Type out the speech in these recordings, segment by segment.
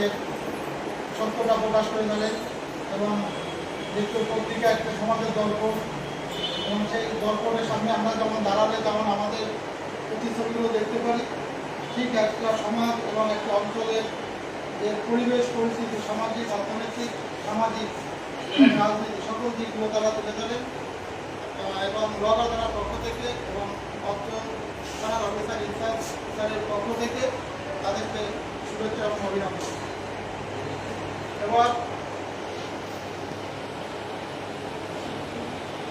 তাদের সত্যটা প্রকাশ করে গেলেন এবং দেখতে পত্রিকা একটা সমাজের দর্পণ এবং সেই দর্পণের সামনে আমরা যেমন দাঁড়ালে যেমন আমাদের প্রতিচ্ছবিগুলো দেখতে পারি। ঠিক একটা সমাজ এবং একটা অঞ্চলের যে পরিবেশ, পরিস্থিতি, সামাজিক, অর্থনৈতিক, সামাজিক রাজনীতি সকল দিকগুলো তারা তুলে ধরেন এবং লগা থানার পক্ষ থেকে এবং অত্র থানার অফিসার, ইনচার্জ স্যারের পক্ষ থেকে তাদেরকে শুভেচ্ছা এবং অভিনন্দন। এবার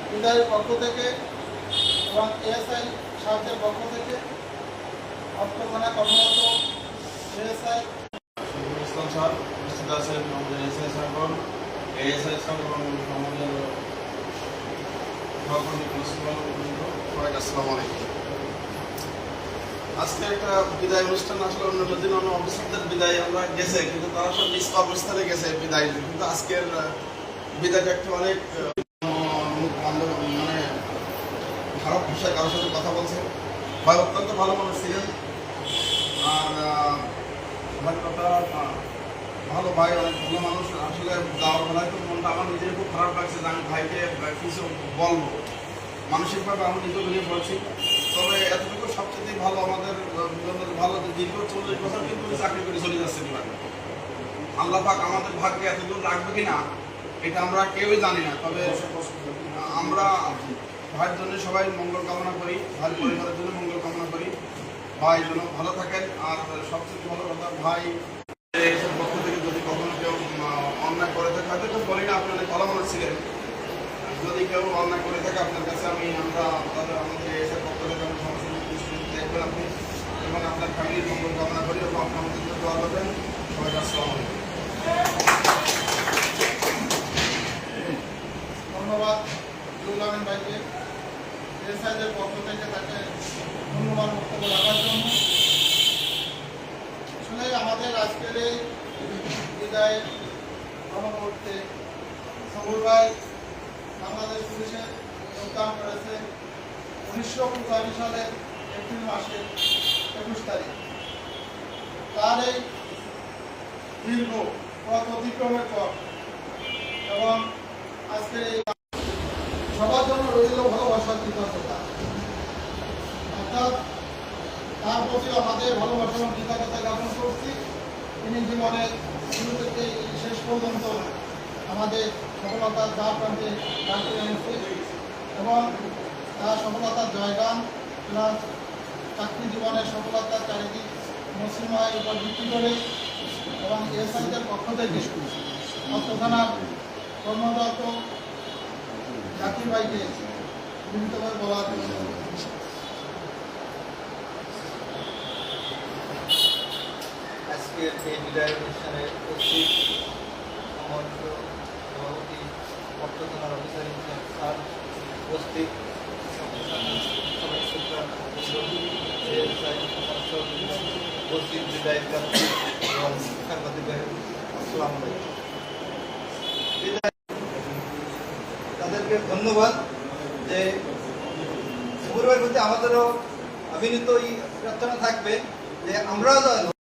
বিদায়ের পক্ষ থেকে এবং এএসআই সাহায্যের পক্ষ থেকে অত্র থানা কর্মরত এএসআই ইসলাম স্যার উপস্থিত আছেন আমাদের এসআই সাগর এএসআই সাগর এবং আমাদের সহকর্মী আসসালামু। আলাইকুম আজকে একটা বিদায় অনুষ্ঠান আসলে অন্য দিন অন্য অফিসারদের বিদায় আমরা গেছে, কিন্তু তারা সব নিজ কর্মস্থানে গেছে বিদায় কিন্তু আজকের বিদায়টা একটু অনেক মানে খারাপ ভাষায় কারোর সাথে কথা বলছে। ভাই, অত্যন্ত ভালো মানুষ ছিলেন। আর ভাই, কথা ভালো ভাই, অনেক ভালো মানুষ। আসলে যাওয়ার বেলায় তো মনটা আমার নিজের খুব খারাপ লাগছে যে আমি ভাইকে কিছু বলব। মানসিকভাবে আমি নিজে ভেঙে পড়েছি। তবে এতটুকু সবচেয়ে ভালো আমাদের ভালো দীর্ঘ চল্লিশ বছর কিন্তু চাকরি করে চলে যাচ্ছে আল্লাহ পাক আমাদের ভাগ্যে এতদূর রাখবে কিনা, এটা আমরা কেউই জানি না। তবে আমরা ভাইয়ের জন্য সবাই মঙ্গল কামনা করি, ভাই পরিবারের জন্য মঙ্গল কামনা করি। ভাই যেন ভালো থাকেন, আর সবচেয়ে ভালো কথা, ভাই পক্ষ থেকে যদি কখনো কেউ অন্যায় করে থাকে, হয়তো বলি না, আপনি অনেক ভালো মানুষ ছিলেন। যদি কেউ অন্যায় করে থাকে, আপনার কাছে আমি আমরা তাদের আমাদের এসব পক্ষ থেকে আমি সমস্যা দেখবেন আপনি। এবং আপনার ফ্যামিলির মঙ্গল কামনা করি এবং আপনি আমাদের জন্য দোয়া করবেন। সবাই আসসালামু ধন্যবাদ থেকে তাকে ধন্যবাদ রাখার জন্য। আসলে আমাদের আজকের এই বিদায় ভাই বাংলাদেশ পুলিশে যোগদান করেছে উনিশশো পঁচাশি সালের এপ্রিল মাসের একুশ তারিখ। তার এই দীর্ঘ পথ অতিক্রমের পর এবং আজকের এই সবার জন্য রইল ভালোবাসার কৃতজ্ঞতা। অর্থাৎ তার প্রতি আমাদের ভালোবাসা কৃতজ্ঞতা জ্ঞাপন করছি। তিনি জীবনে শুরু থেকে শেষ পর্যন্ত আমাদের সফলতার দ্বার প্রান্তে রাখতে এনেছে এবং তার সফলতার জয়গান প্লাস চাকরি জীবনের সফলতার চারিদিক মুসলিমায়ের উপর ভিত্তি করে এবং এসআইদের পক্ষ থেকে থানার কর্মরত জাকির ভাইকে বিভিন্নভাবে জন্য। আজকের এই বিদায় অনুষ্ঠানে উপস্থিত সম্মানিত সভাপতি বর্তমানের অফিসার ইনচার্জ স্যার উপস্থিত সবাই সুপ্রাণ উপস্থিত বিদায় এবং সাংবাদিকদের আসসালামু তাদেরকে ধন্যবাদ যে শুক্রবার প্রতি আমাদেরও অভিনীত এই প্রার্থনা থাকবে যে আমরাও যেন